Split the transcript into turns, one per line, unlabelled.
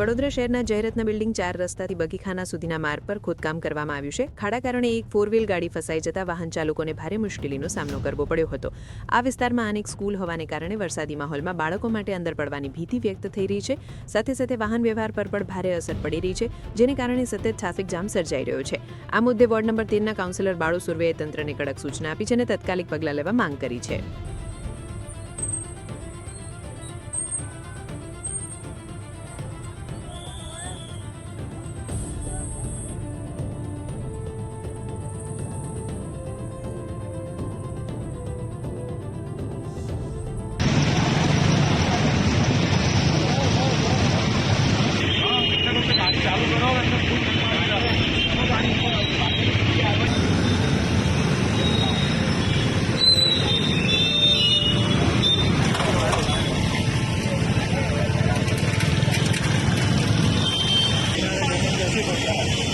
વડોદરા શહેરના જયરત્ન બિલ્ડિંગ ચાર રસ્તાથી બગીખાના સુધીના માર્ગ પર ખોદકામ કરવામાં આવ્યું છે. ખાડા કારણે એક ફોર વ્હીલ ગાડી ફસાઈ જતા વાહન ચાલકોને ભારે મુશ્કેલીનો સામનો કરવો પડ્યો હતો. આ વિસ્તારમાં અનેક સ્કૂલ હોવાને કારણે વરસાદી માહોલમાં બાળકો માટે અંદર પડવાની ભીતિ વ્યક્ત થઈ રહી છે. સાથે સાથે વાહન વ્યવહાર પર પણ ભારે અસર પડી રહી છે, જેને કારણે સતત ટ્રાફિક જામ સર્જાઈ રહ્યો છે. આ મુદ્દે વોર્ડ નંબર તેરના કાઉન્સિલર બાળુ સુર્વેએ તંત્રને કડક સૂચના આપી છે અને તાત્કાલિક પગલાં લેવા માંગ કરી છે. Obrigado.